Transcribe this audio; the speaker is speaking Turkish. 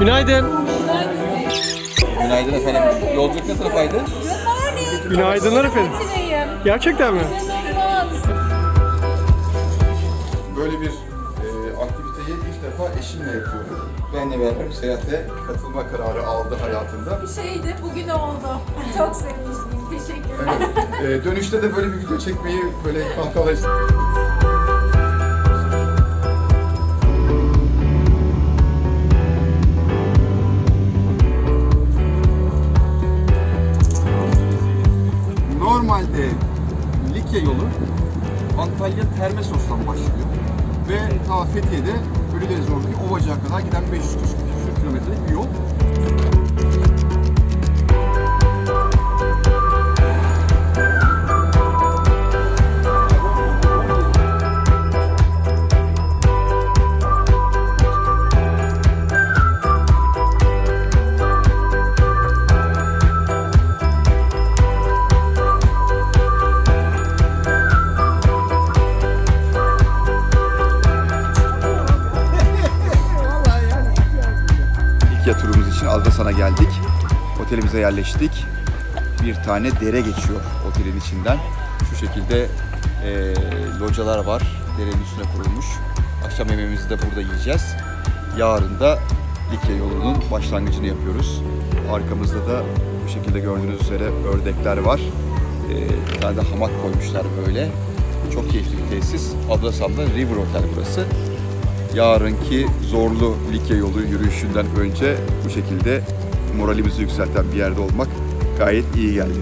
Günaydın. Günaydın efendim. Yolculuk ne tarafaydı? Günaydınlar efendim. Gerçekten mi? Böyle bir e, aktiviteyi ilk defa eşimle yapıyorum. Benle beraber bir seyahate katılma kararı aldı hayatında. Bir şeydi, bugün oldu. Çok sevinçliyim. Teşekkür ederim. Evet, e, dönüşte de böyle bir video çekmeyi böyle kankalar Normalde Likya yolu Antalya Termesos'tan başlıyor ve ta Fethiye'de Ölüdeniz oradaki Ovacık'a kadar giden 500 küsur kilometrelik bir yol. Likya turumuz için Aldasan'a geldik. Otelimize yerleştik. Bir tane dere geçiyor otelin içinden. Şu şekilde eee, localar var. Derenin üstüne kurulmuş. Akşam yemeğimizi de burada yiyeceğiz. Yarın da Likya yolunun başlangıcını yapıyoruz. Arkamızda da bu şekilde gördüğünüz üzere ördekler var. Eee, bir tane de hamak koymuşlar böyle. Çok keyifli bir tesis. Adrasan'da River Hotel burası yarınki zorlu Likya yolu yürüyüşünden önce bu şekilde moralimizi yükselten bir yerde olmak gayet iyi geldi.